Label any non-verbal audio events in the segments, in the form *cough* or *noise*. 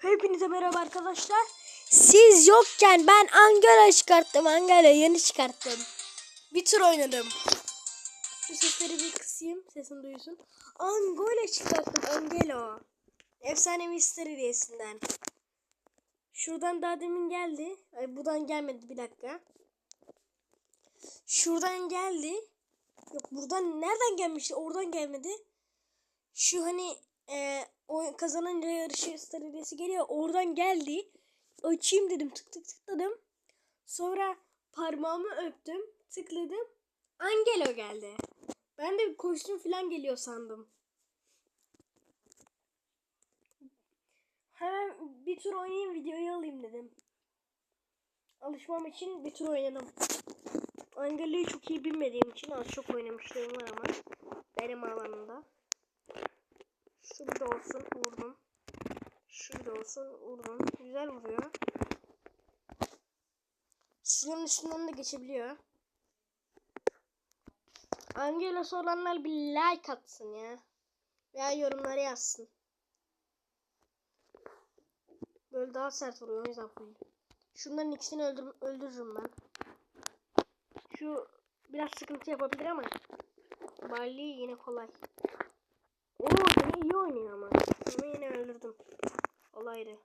Hepinize merhaba arkadaşlar. Siz yokken ben Angela çıkarttım. Angela yeni çıkarttım. Bir tur oynadım. Şu sesleri bir kısayım. Sesin duyulsun. Angola çıkarttım. Angelo. Efsanevi Star hediyesinden. Şuradan daha demin geldi. Ay buradan gelmedi bir dakika. Şuradan geldi. Yok buradan nereden gelmişti? Oradan gelmedi. Şu hani e, o kazanınca yarışı star hediyesi geliyor. Oradan geldi. Açayım dedim. Tık tık tıkladım. Sonra parmağımı öptüm. Tıkladım. Angelo geldi. Ben de kostüm falan geliyor sandım. Hemen bir tur oynayayım videoyu alayım dedim. Alışmam için bir tur oynadım. Angelo'yu çok iyi bilmediğim için az çok oynamışlığım var ama benim alanımda. Şurada olsun vurdum. Şurada olsun vurdum. Güzel vuruyor. Suların üstünden de geçebiliyor. Angelo'su olanlar bir like atsın ya. Veya yorumlara yazsın. Böyle daha sert vuruyor o yüzden full. Şunların ikisini öldür öldürürüm ben. Şu biraz sıkıntı yapabilir ama Barley yine kolay. İyi oynuyor ama. Ama yine öldürdüm. Olaydı.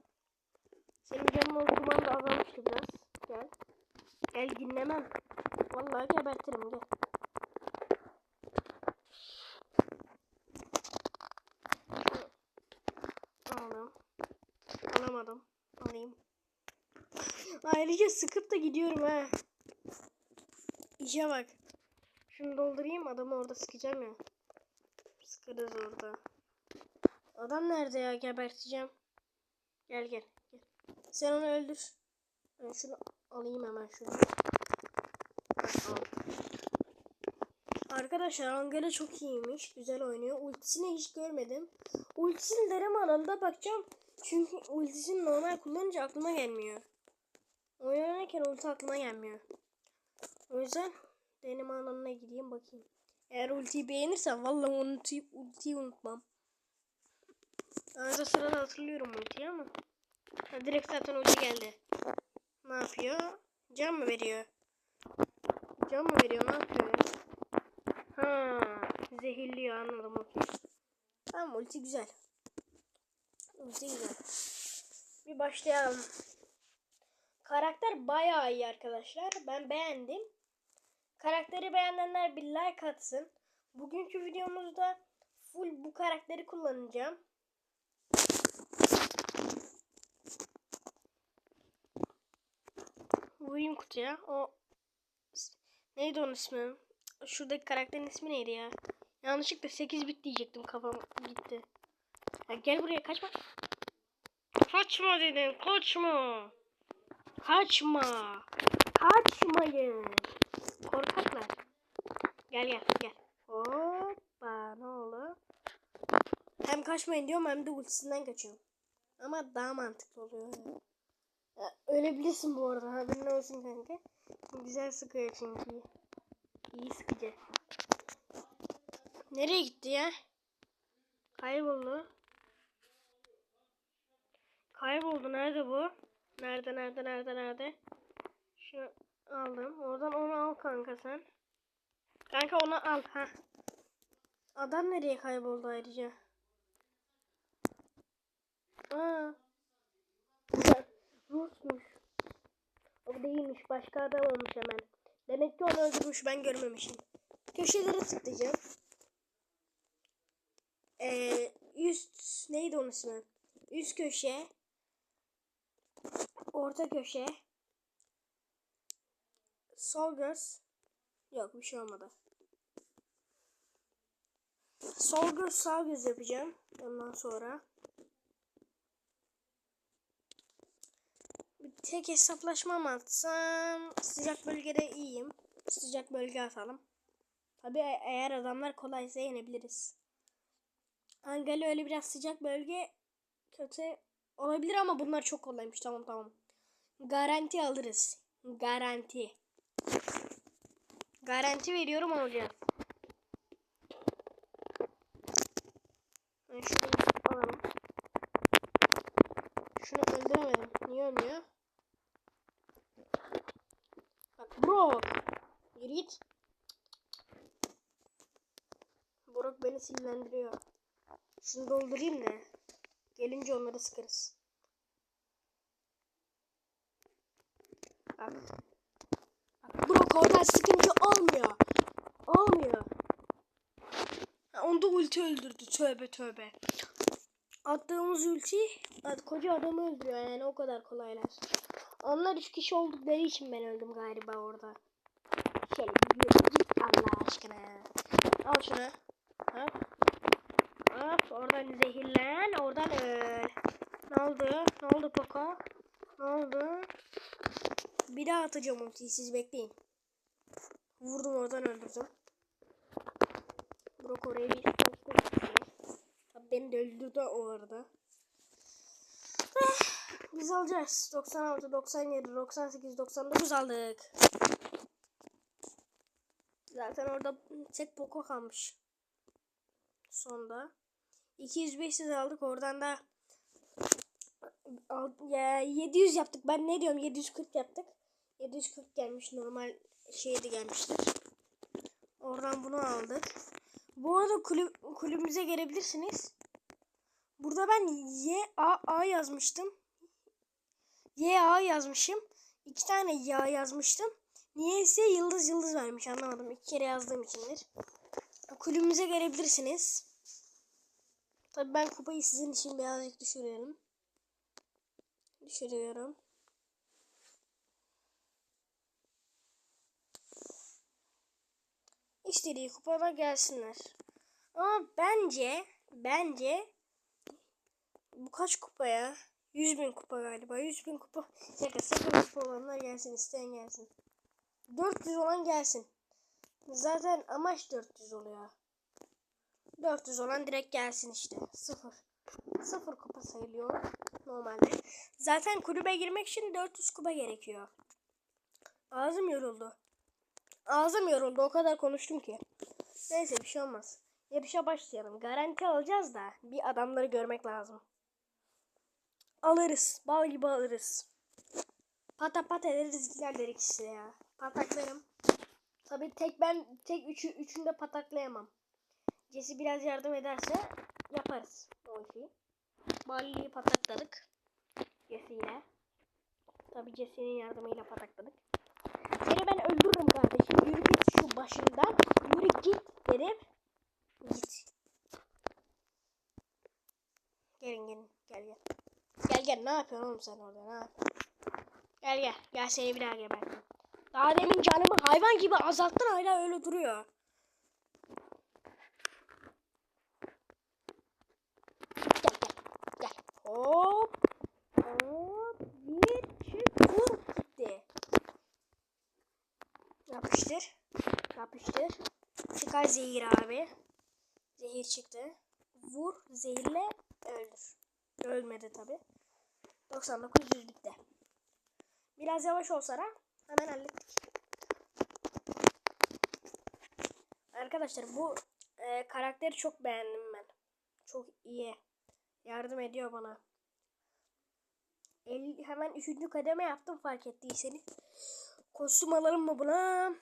Senin canın okuman da azalmıştı biraz. Gel. Gel dinlemem. Vallahi gebertirim gel. Aldım. Alamadım. Alayım. Ayrıca sıkıp da gidiyorum ha. İşe bak. Şunu doldurayım adamı orada sıkacağım ya. Sıkarız orada. Adam nerede ya geberteceğim. Gel gel. gel. Sen onu öldür. Ben şunu alayım hemen şunu. Arkadaşlar Angela çok iyiymiş. Güzel oynuyor. Ultisini hiç görmedim. Ultisini deneme alanında bakacağım. Çünkü ultisini normal kullanınca aklıma gelmiyor. Oynarken ulti aklıma gelmiyor. O yüzden deneme alanına gideyim bakayım. Eğer ultiyi beğenirsem vallahi ultiyi, ultiyi unutmam. Arada sırada hatırlıyorum ultiyi ama. Ha, direkt zaten ulti geldi. Ne yapıyor? Can mı veriyor? Can mı veriyor? Ne yapıyor ya? Ha, zehirliyor anladım okey. Tamam ulti güzel. Ulti güzel. Bir başlayalım. Karakter bayağı iyi arkadaşlar. Ben beğendim. Karakteri beğenenler bir like atsın. Bugünkü videomuzda full bu karakteri kullanacağım. Vurayım kutuya. O neydi onun ismi? Şuradaki karakterin ismi neydi ya? Yanlışlıkla 8 bit diyecektim kafam gitti. Ya gel buraya kaçma. Kaçma dedim kaçma. Kaçma. Kaçmayın. Korkaklar. Gel gel gel. Hoppa ne oldu? Hem kaçmayın diyorum hem de ultisinden kaçıyorum. Ama daha mantıklı oluyor. Ölebilirsin bu arada haberin olsun kanka. Güzel sıkıyor çünkü. İyi sıkıcı. Nereye gitti ya? Kayboldu. Kayboldu. Nerede bu? Nerede nerede nerede nerede? Şunu aldım. Oradan onu al kanka sen. Kanka onu al. ha. Adam nereye kayboldu ayrıca? Aa. Rusmuş. O değilmiş. Başka adam olmuş hemen. Demek ki onu öldürmüş. Ben görmemişim. Köşelere tıklayacağım. Ee, üst neydi onun ismi? Üst köşe. Orta köşe. Sol göz. Yok bir şey olmadı. Sol göz sağ göz yapacağım. Ondan sonra. Tek hesaplaşma mı atsam? Sıcak bölgede iyiyim. Sıcak bölge atalım. Tabi eğer adamlar kolaysa yenebiliriz. Angela öyle biraz sıcak bölge kötü olabilir ama bunlar çok kolaymış. Tamam tamam. Garanti alırız. Garanti. Garanti veriyorum alacağız. Şunu alalım. Şunu Niye ölmüyor? Brock. Yürü git. Brock beni sinirlendiriyor. Şunu doldurayım da. Gelince onları sıkarız. Bak. Bak Brock oradan sıkınca olmuyor. Olmuyor. Ha, onda ulti öldürdü. Tövbe tövbe. Attığımız ulti koca adamı öldürüyor yani o kadar kolaylar. Onlar üç kişi oldukları için ben öldüm galiba orada. Şöyle git Allah aşkına. Al şunu. Hop. Hop oradan zehirlen oradan öl. Ne oldu? Ne oldu Poco? Ne oldu? Bir daha atacağım ultiyi siz bekleyin. Vurdum oradan öldürdüm. Brock oraya bir beni de öldürdü o arada. Biz alacağız. 96, 97, 98, 99 aldık. Zaten orada tek Poco kalmış. Sonda. 205 de aldık. Oradan da al- ya 700 yaptık. Ben ne diyorum 740 yaptık. 740 gelmiş. Normal şeye de gelmiştir. Oradan bunu aldık. Bu arada kulüp, kulübümüze gelebilirsiniz. Burada ben Y A A yazmıştım. Y A yazmışım. İki tane ya yazmıştım. Niyeyse yıldız yıldız vermiş anlamadım. İki kere yazdığım içindir. Kulübümüze gelebilirsiniz. Tabii ben kupayı sizin için birazcık düşürüyorum. Düşürüyorum. İstediği kupada gelsinler. Ama bence bence bu kaç kupa ya? 100 bin kupa galiba. 100 bin kupa. Şaka sıfır kupa olanlar gelsin. isteyen gelsin. 400 olan gelsin. Zaten amaç 400 oluyor. 400 olan direkt gelsin işte. Sıfır. Sıfır kupa sayılıyor normalde. Zaten kulübe girmek için 400 kupa gerekiyor. Ağzım yoruldu. Ağzım yoruldu. O kadar konuştum ki. Neyse bir şey olmaz. Yarışa başlayalım. Garanti alacağız da bir adamları görmek lazım. Alırız. Bal gibi alırız. Pata pat ederiz ilerler ikisi de ya. Pataklarım. Tabi tek ben tek üçü üçünü de pataklayamam. Jesse biraz yardım ederse yaparız o işi. Balli'yi patakladık. Jesse ile. Tabi Jesse'nin yardımıyla patakladık. Seni ben öldürürüm kardeşim. Yürü git şu başından. Yürü git derim. Git. Gelin gelin. Gel gel. Gel. Ne yapıyorsun oğlum sen orada? Ne yapıyorsun? Gel gel. Gel seni bir daha gebertim. Daha demin canımı hayvan gibi azalttın hala öyle duruyor. Gel gel. Gel. Hop. Hop. Bir çık. Vur. Gitti. Yapıştır. Yapıştır. Çıkar zehir abi. Zehir çıktı. Vur. Zehirle öldür. Ölmedi tabi. 99 yüz bitti. Biraz yavaş olsa da hemen hallettik. Arkadaşlar bu e, karakteri çok beğendim ben. Çok iyi. Yardım ediyor bana. El, hemen üçüncü kademe yaptım fark ettiyseniz. Kostüm alırım mı buna?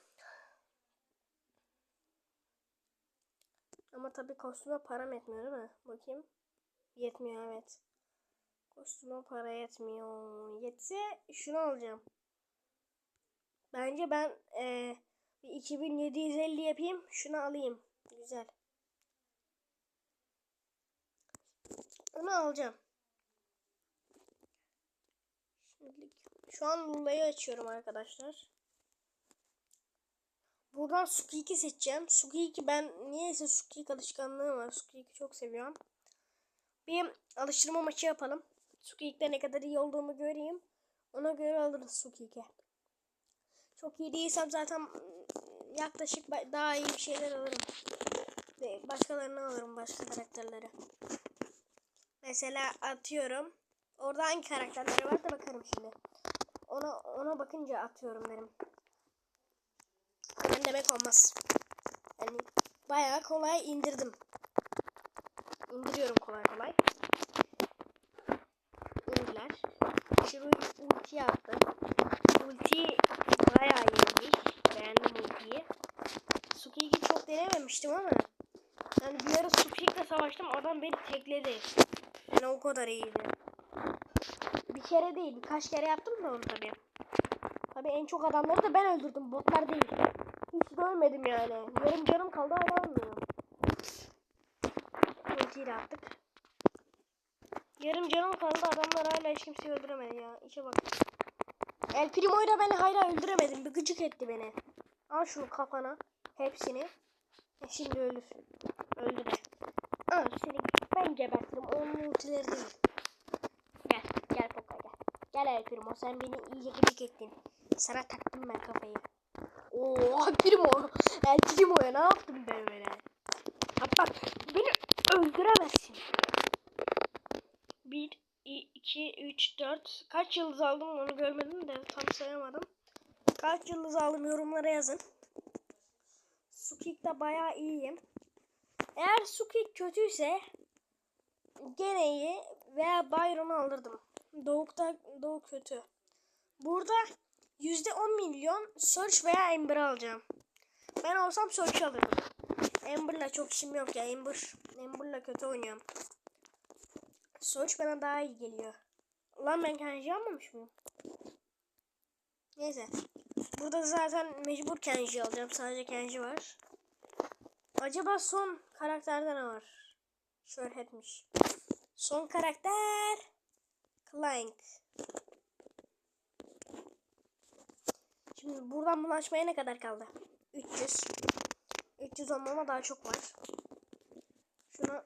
Ama tabii kostüme param yetmiyor değil mi? Bakayım. Yetmiyor evet. Kostüme para yetmiyor. Yetse şunu alacağım. Bence ben e, bir 2750 yapayım. Şunu alayım. Güzel. Onu alacağım. Şimdilik. Şu an Lula'yı açıyorum arkadaşlar. Buradan Sukiki seçeceğim. Sukiki ben niyeyse Sukiki alışkanlığı var. Sukiki çok seviyorum. Bir alıştırma maçı yapalım. Sukiki'de ne kadar iyi olduğumu göreyim. Ona göre alırız Sukiki. Çok iyi değilsem zaten yaklaşık daha iyi bir şeyler alırım. Başkalarını alırım başka karakterleri. Mesela atıyorum. Orada hangi karakterleri var da bakarım şimdi. Ona ona bakınca atıyorum derim. Hemen demek olmaz. Yani bayağı kolay indirdim. İndiriyorum kolay kolay. Şurayı ulti attı. Ulti bayağı iyiymiş. Beğendim ultiyi. Sukik'i çok denememiştim ama yani bir ara Sukik'le savaştım adam beni tekledi. Yani o kadar iyiydi. Bir kere değil birkaç kere yaptım da onu tabii. Tabii en çok adamları da ben öldürdüm botlar değil. Hiç de ölmedim yani. Yarım canım kaldı hala ölmüyorum. Ultiyi attık. Yarım canım kaldı adamlar hala hiç kimseyi öldüremedi ya. İşe bak. El Primo'yu da ben hala öldüremedim. Bir gıcık etti beni. Al şunu kafana. Hepsini. E şimdi ölür. Öldü de. Al seni ben gebertirim. Onun ultileri değil. Gel. Gel Poka gel. Gel El Primo sen beni iyice gıcık ettin. Sana taktım ben kafayı. Oo El Primo. El Primo'ya ne yaptım ben böyle? Ha bak beni öldüremezsin. 1, 2, 3, 4. Kaç yıldız aldım onu görmedim de tam sayamadım. Kaç yıldız aldım yorumlara yazın. Sukik'te bayağı iyiyim. Eğer Sukik kötüyse gene iyi veya Byron'u alırdım. Doğuk'ta Doğuk kötü. Burada %10 milyon Search veya Ember alacağım. Ben olsam Search alırdım. Ember'la çok işim yok ya. Ember, Ember'la kötü oynuyorum. Search bana daha iyi geliyor. Ulan ben Kenji almamış mıyım? Neyse. Burada zaten mecbur Kenji alacağım. Sadece Kenji var. Acaba son karakterde ne var? Şöhretmiş. Son karakter Clank. Şimdi buradan bunu açmaya ne kadar kaldı? 300. 300 olmama daha çok var. Şunu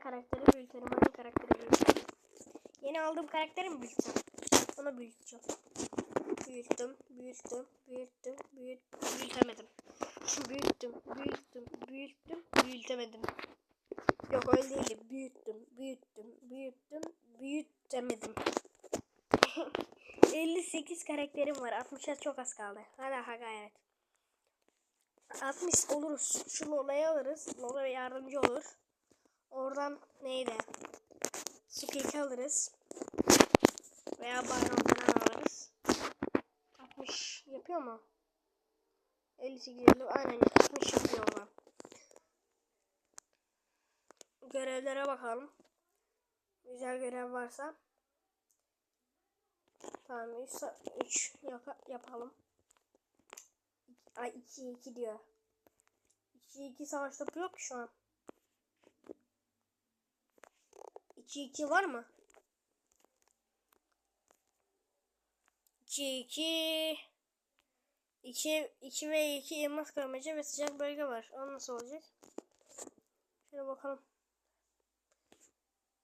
karakteri büyütelim. Hangi karakteri büyütelim? Yeni aldığım karakteri mi büyüteceğim? Onu büyüteceğim. Büyüttüm, büyüttüm, büyüttüm, büyüt, büyütemedim. büyüttüm, büyüttüm, büyüttüm, büyütemedim. Yok öyle değil. Büyüttüm, büyüttüm, büyüttüm, büyütemedim. *laughs* 58 karakterim var. 60'a çok az kaldı. Hadi ha gayret. 60 oluruz. Şu Lola'yı alırız. Lola yardımcı olur. Oradan neydi? Sukeki alırız. Veya falan alırız. 60 yapıyor mu? 58 50 aynen 60 yapıyor oradan. Görevlere bakalım. Güzel görev varsa. Tamam 3 3 yapalım. Ay 2 2 diyor. 2 2 savaş topu yok şu an. 2 2 var mı? 2 2 2 2 ve 2 elmas kırmacı ve sıcak bölge var. O nasıl olacak? Şöyle bakalım.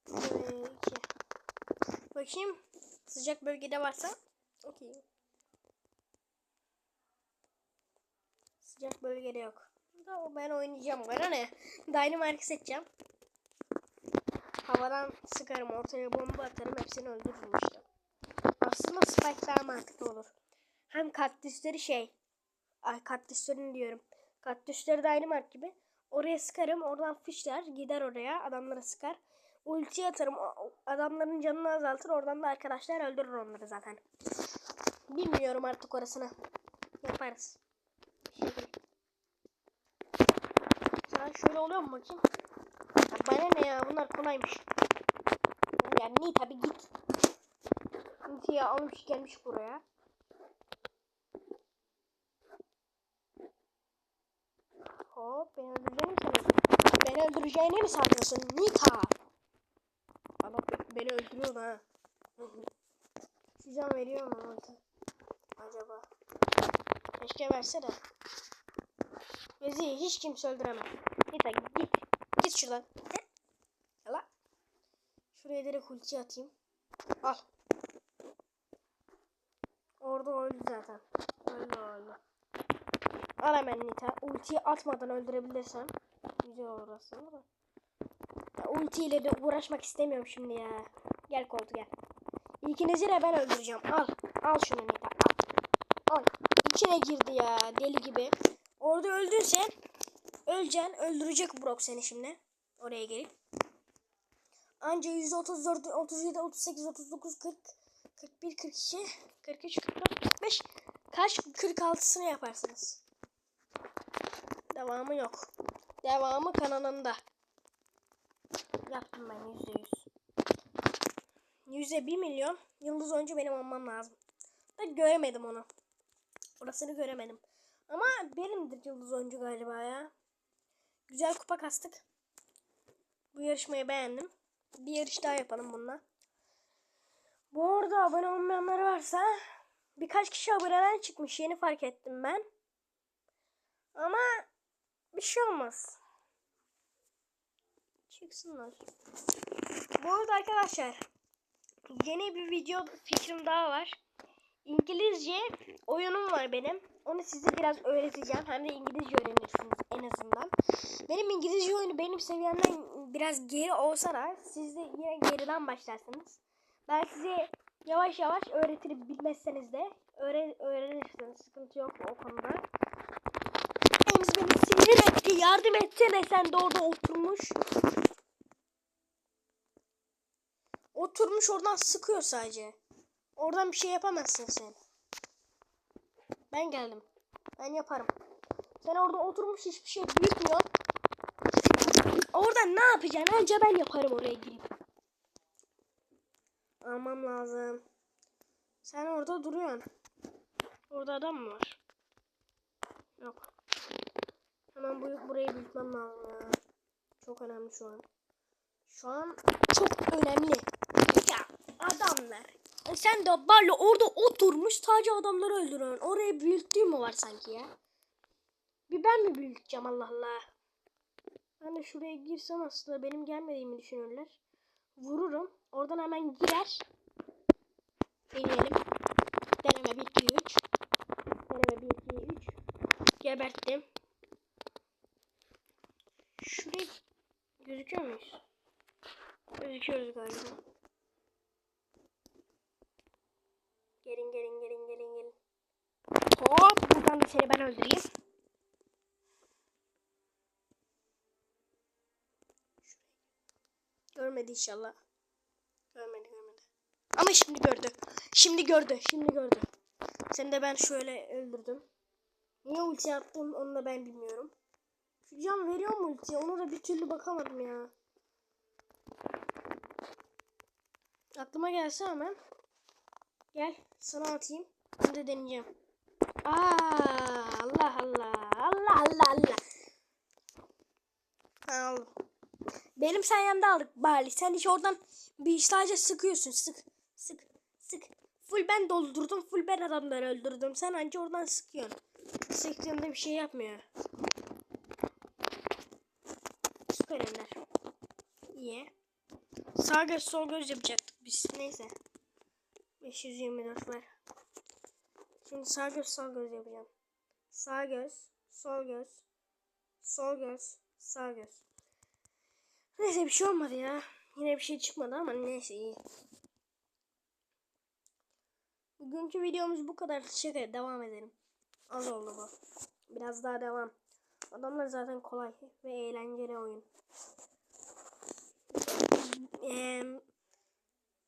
2 ve 2. Bakayım. Sıcak bölgede varsa. Okey. Sıcak bölgede yok. Tamam ben oynayacağım. Bana ne? Dynamite seçeceğim. Havadan sıkarım. Ortaya bomba atarım. Hepsini öldürürüm işte. Aslında Spike daha mantıklı olur. Hem kaktüsleri şey. Ay kaktüslerini diyorum. Kaktüsleri Dynamite gibi. Oraya sıkarım. Oradan fışlar. Gider oraya. Adamlara sıkar. Ulti atarım. Adamların canını azaltır. Oradan da arkadaşlar öldürür onları zaten. Bilmiyorum artık orasını. Yaparız. Şey Sen şöyle oluyor mu bakayım? Bana ne ya bunlar kolaymış. Ya ni tabi git. Niti'yi almış gelmiş buraya. Hop beni öldüreceğini sanıyorsun? Beni öldüreceğini mi sanıyorsun Nita? Baba beni öldürüyor ha. Şu can veriyor mu orada? Acaba? Keşke verse de. Bizi hiç kimse öldüremez. Git lan git. Git şuradan. Şuraya direkt ulti atayım. Al. Orada öldü zaten. Öldü öldü. Al hemen Nita. Ultiyi atmadan öldürebilirsem. Güzel olur aslında da. Ya, ultiyle de uğraşmak istemiyorum şimdi ya. Gel koltu gel. İkinizi de ben öldüreceğim. Al. Al şunu Nita. Al. Al. İçine girdi ya deli gibi. Orada öldün sen. Öleceksin. Öldürecek Brock seni şimdi. Oraya gelip. Anca %34, 37, 38, 39, 40 41, 42, 43, 44, 45. Kaç 46'sını yaparsınız? Devamı yok. Devamı kanalında. Yaptım ben yüzde yüz. Yüzde bir milyon yıldız oyuncu benim olmam lazım. Da göremedim onu. Orasını göremedim. Ama benimdir yıldız oyuncu galiba ya. Güzel kupa kastık. Bu yarışmayı beğendim. Bir yarış daha yapalım bununla. Bu arada abone olmayanlar varsa birkaç kişi aboneden çıkmış. Yeni fark ettim ben. Ama bir şey olmaz. Çıksınlar. Bu arada arkadaşlar yeni bir video fikrim daha var. İngilizce oyunum var benim. Onu size biraz öğreteceğim. Hem de İngilizce öğrenirsiniz en azından. Benim İngilizce oyunu benim seviyemden biraz geri olsa da siz de yine geriden başlarsınız. Ben size yavaş yavaş öğretirim bilmezseniz de öğren öğrenirsiniz. Sıkıntı yok o konuda. James beni sinir etti. Yardım etsene sen de orada oturmuş. Oturmuş oradan sıkıyor sadece. Oradan bir şey yapamazsın sen. Ben geldim. Ben yaparım. Sen orada oturmuş hiçbir şey büyütmüyorsun. Oradan ne yapacaksın? Önce ben yaparım oraya girip. Almam lazım. Sen orada duruyorsun. Orada adam mı var? Yok. Hemen bu, burayı büyütmem lazım ya. Çok önemli şu an. Şu an çok önemli. Ya adamlar. Sen de böyle orada oturmuş sadece adamları öldürüyorsun. Orayı büyüttüğün mü var sanki ya? Bir ben mi büyüteceğim Allah Allah. De şuraya girsem aslında benim gelmediğimi düşünürler. Vururum. Oradan hemen girer. Deneyelim. Deneme 1 2 3. Deneme 1 2 3. Geberttim. Şuraya gözüküyor muyuz? Gözüküyoruz galiba. Gelin gelin gelin gelin gelin. Hop buradan da seni ben öldüreyim. Görmedi inşallah. Görmedi görmedi. Ama şimdi gördü. Şimdi gördü. Şimdi gördü. Seni de ben şöyle öldürdüm. Niye ulti attım onu da ben bilmiyorum. Şu can veriyor mu ulti? Ona da bir türlü bakamadım ya. Aklıma gelse hemen. Gel sana atayım. Ben de deneyeceğim. Aa, Allah Allah. Allah Allah Allah. Aldım. Benim sayemde aldık bari. Sen hiç oradan bir sadece sıkıyorsun. Sık. Sık. Sık. Full ben doldurdum. Full ben adamları öldürdüm. Sen anca oradan sıkıyorsun. Sıktığında bir şey yapmıyor. Süper ender. İyi. Sağ göz sol göz yapacaktık biz. Neyse. 524 var. Şimdi sağ göz sol göz yapacağım. Sağ göz, sol göz, sol göz, sağ göz. Neyse bir şey olmadı ya. Yine bir şey çıkmadı ama neyse iyi. Bugünkü videomuz bu kadar. Şaka devam edelim. Az oldu bu. Biraz daha devam. Adamlar zaten kolay ve eğlenceli oyun.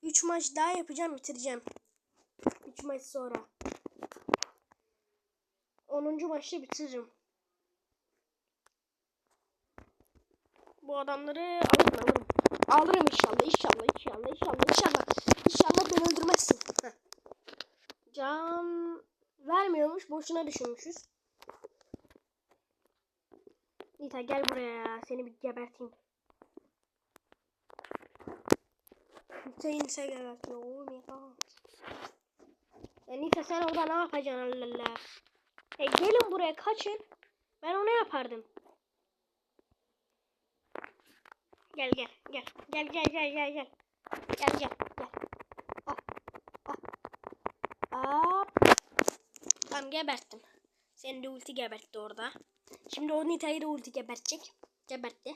3 maç daha yapacağım bitireceğim. 3 maç sonra. 10. maçta bitiririm. Bu adamları alırım alırım. Alırım inşallah inşallah inşallah inşallah inşallah. İnşallah beni öldürmezsin. Can vermiyormuş. Boşuna düşünmüşüz. Nita gel buraya ya. Seni bir geberteyim. Nita'yı Nita gebertiyor. Oh my god. Ya Nita sen orada ne yapacaksın Allah. E gelin buraya kaçın. Ben onu yapardım. Gel gel gel. Gel gel gel gel gel. Gel gel gel. Ah. Ah. Hop. Tamam geberttim. Seni de ulti gebertti orada. Şimdi o Nita'yı da ulti gebertecek. Gebertti.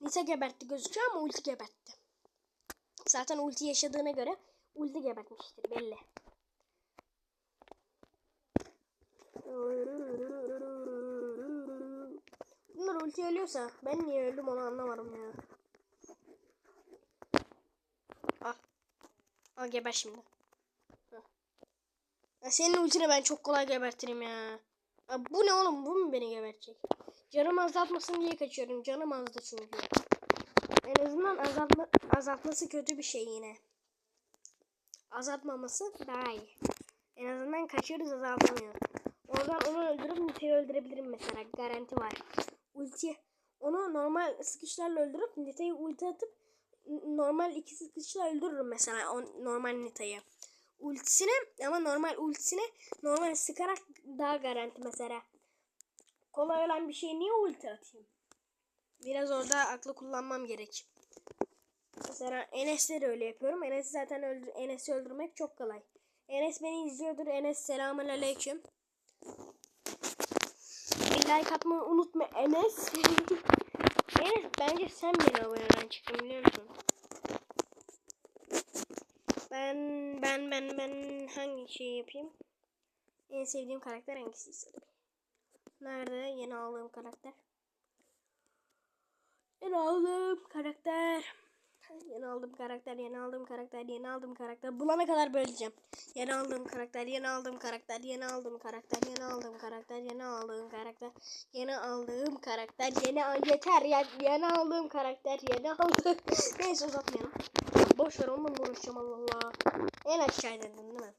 Nita gebertti gözüküyor ama ulti gebertti. Zaten ulti yaşadığına göre ulti gebertmiştir belli. Bunlar ulti ölüyorsa ben niye öldüm onu anlamadım ya. Al. Al geber şimdi. Ya senin ultini ben çok kolay gebertirim ya. ya. Bu ne oğlum? Bu mu beni gebertecek? Canım azaltmasın diye kaçıyorum. Canım azdı çünkü. En azından azaltma, azaltması kötü bir şey yine. Azaltmaması daha iyi. En azından kaçıyoruz azaltamıyor. Oradan onu öldürüp Nite'yi öldürebilirim mesela. Garanti var. Ulti onu normal sıkışlarla öldürüp Nite'yi ulti atıp normal iki sıkışla öldürürüm mesela o normal Nite'yi. Ultisine ama normal ultisine normal sıkarak daha garanti mesela. Kolay olan bir şey niye ulti atayım? Biraz orada aklı kullanmam gerek. Mesela Enes'le öyle yapıyorum. Enes zaten öldür Enes'i öldürmek çok kolay. Enes beni izliyordur. Enes selamun aleyküm. Like atmayı unutma Enes. *laughs* Enes bence sen beni aboneden çıktın biliyor musun? Ben ben ben ben hangi şeyi yapayım? En sevdiğim karakter hangisi? Nerede yeni aldığım karakter? Yeni aldığım karakter. Yeni aldığım karakter, yeni aldığım karakter, yeni aldığım karakter. Bulana kadar böleceğim. Yeni aldığım karakter, yeni aldığım karakter, yeni aldığım karakter, yeni aldığım karakter, yeni aldığım karakter, yeni aldığım karakter, yeni yeter ya yeni aldığım karakter, yeni aldığım. *laughs* Neyse uzatmayalım. Boş ver onunla uğraşacağım Allah Allah. En aşağı dedin değil mi?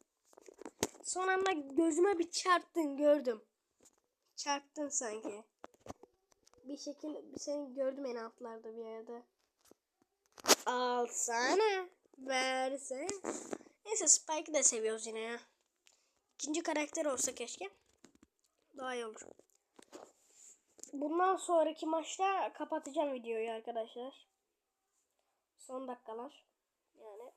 Son anda gözüme bir çarptın gördüm. Çarptın sanki. Bir şekil seni gördüm en altlarda bir yerde. Alsana. Versene. Neyse Spike'ı da seviyoruz yine ya. İkinci karakter olsa keşke. Daha iyi olur. Bundan sonraki maçta kapatacağım videoyu arkadaşlar. Son dakikalar. Yani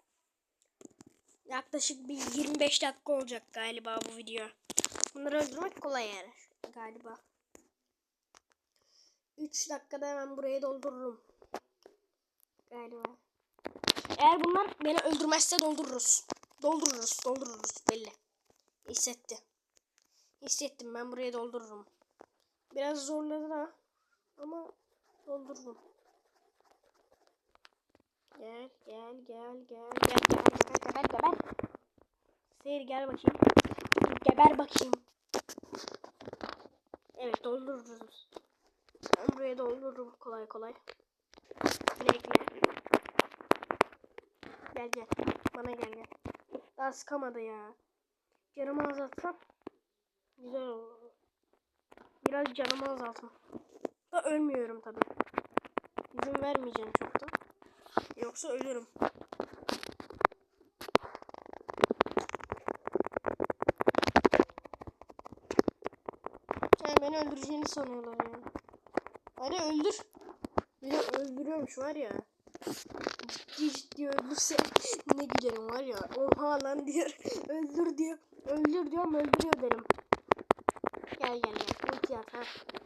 yaklaşık bir 25 dakika olacak galiba bu video. Bunları öldürmek kolay yani galiba. 3 dakikada hemen burayı doldururum. Galiba. Eğer bunlar beni öldürmezse doldururuz. Doldururuz, doldururuz belli. Hissetti. Hissettim ben burayı doldururum. Biraz zorladı da ama doldururum. Gel, gel, gel, gel, gel, geber, geber, geber, geber. Seyir gel bakayım. Geber bakayım. Evet doldururuz. Buraya doldururum kolay kolay. Bekle. Gel gel. Bana gel gel. Daha sıkamadı ya. Canımı azaltsam güzel olur. Biraz canımı azaltma. Da ölmüyorum tabi. İzin vermeyeceğim çok da. Yoksa ölürüm. Yani beni öldüreceğini sanıyorlar ya. Hadi öldür. Beni öldürüyormuş var ya. Ciddi ciddi öldürse *laughs* ne gülerim var ya. Oha lan diyor. *laughs* Öldür diyor. Öldür diyorum öldürüyor derim. Gel gel gel. Ulti at ha.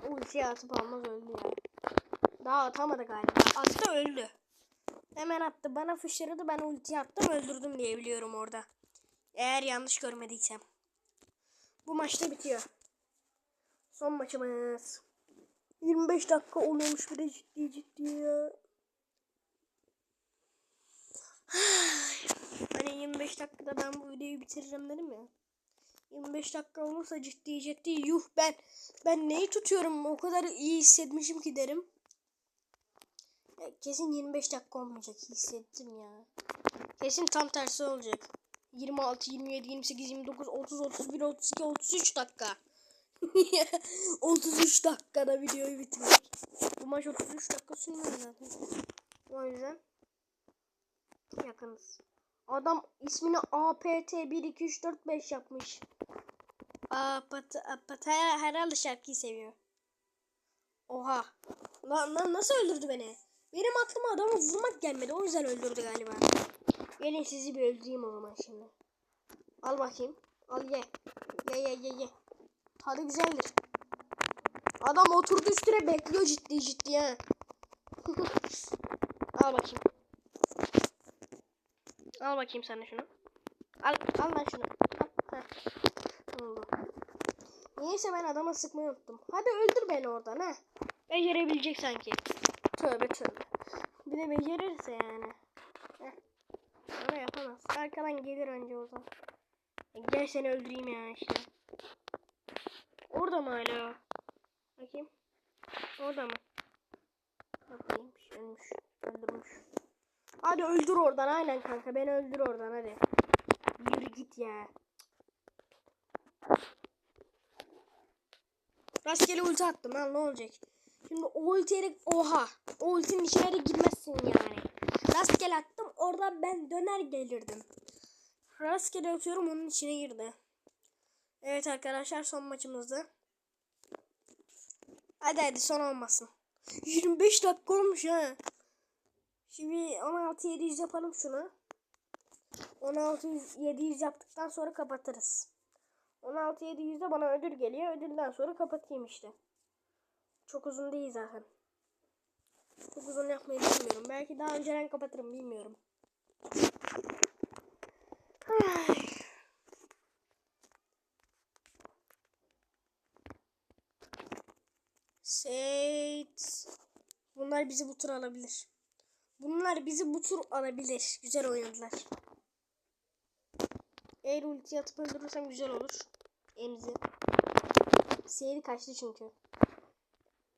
Ulti atıp almaz öldü ya. Daha atamadı galiba. Attı öldü. Hemen attı. Bana fışırdı ben ulti attım öldürdüm diye biliyorum orada. Eğer yanlış görmediysem. Bu maçta bitiyor. Son maçımız. 25 dakika oluyormuş bir de ciddi ciddi ya. *sighs* Hani 25 dakikada ben bu videoyu bitiririm dedim ya. 25 dakika olursa ciddi ciddi yuh ben ben neyi tutuyorum o kadar iyi hissetmişim ki derim. Kesin 25 dakika olmayacak hissettim ya. Kesin tam tersi olacak. 26, 27, 28, 29, 30, 31, 32, 33 dakika. 33 dakikada videoyu bitirdik. Bu maç 33 dakika sürmüyor zaten. O yüzden yakınız. Adam ismini APT 1 2 3 4 5 yapmış. APT APT herhalde şarkıyı seviyor. Oha. Lan, lan nasıl öldürdü beni? Benim aklıma adamı vurmak gelmedi. O yüzden öldürdü galiba. Gelin sizi bir öldüreyim o zaman şimdi. Al bakayım. Al ye. Ye ye ye ye. Tadı güzeldir. Adam oturdu üstüne bekliyor ciddi ciddi ha. *laughs* al bakayım. Al bakayım sen de şunu. Al, al lan şunu. Al. Oldu. Niyeyse ben adama sıkmayı unuttum. Hadi öldür beni oradan ha. Becerebilecek sanki. Tövbe tövbe. Bir de becerirse yani. Heh. Ama yapamaz. Arkadan gelir önce o zaman. Gel seni öldüreyim ya işte. Orada mı hala? Bakayım. Orada mı? Bakayım. Ölmüş. Öldürmüş. Hadi öldür oradan aynen kanka. Beni öldür oradan hadi. Yürü git ya. Rastgele ulti attım lan ne olacak? Şimdi o ultiye de- oha. O ultinin içine girmezsin yani. Rastgele attım oradan ben döner gelirdim. Rastgele atıyorum onun içine girdi. Evet arkadaşlar son maçımızdı. Hadi hadi son olmasın. 25 dakika olmuş ha. Şimdi 16 700 yapalım şunu. 16 700 yaptıktan sonra kapatırız. 16 700'de bana ödül geliyor. Ödülden sonra kapatayım işte. Çok uzun değil zaten. Çok uzun yapmayı bilmiyorum. Belki daha önceden kapatırım bilmiyorum. Ay. Seyit. Bunlar bizi bu tur alabilir. Bunlar bizi bu tur alabilir. Güzel oynadılar. Eğer ulti atıp öldürürsem güzel olur. Emzi. Seyri kaçtı çünkü.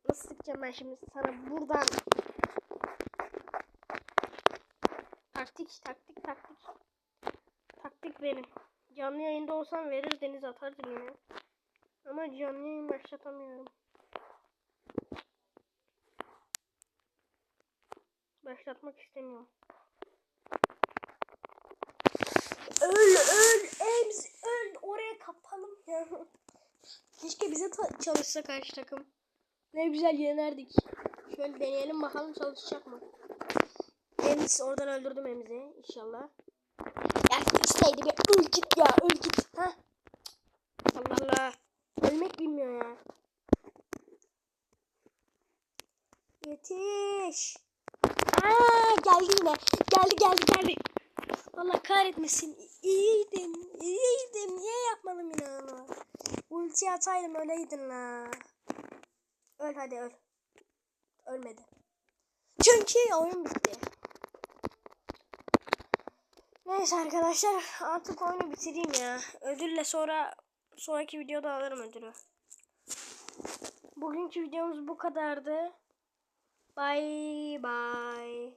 Nasıl sıkacağım ben şimdi sana buradan. Taktik, taktik, taktik. Taktik benim. Canlı yayında olsam verir deniz atardım yine. Ama canlı yayın başlatamıyorum. Başlatmak istemiyorum. Öl öl Ems öl oraya kapalım ya. *laughs* Keşke bize çalışsa karşı takım. Ne güzel yenerdik. Şöyle deneyelim bakalım çalışacak mı? Ems oradan öldürdüm Ems'i inşallah. Ya içteydi bir öl git ya öl git. Ha? Allah Allah. Ölmek bilmiyor ya. Yetiş. Aa geldi yine. Geldi geldi geldi. Allah kahretmesin. İyiydim. iyiydim. Niye yapmadım yine onu? Ulti ataydım öyleydin la. Öl hadi öl. Ölmedi. Çünkü oyun bitti. Neyse arkadaşlar artık oyunu bitireyim ya. Ödülle sonra sonraki videoda alırım ödülü. Bugünkü videomuz bu kadardı. Bye bye.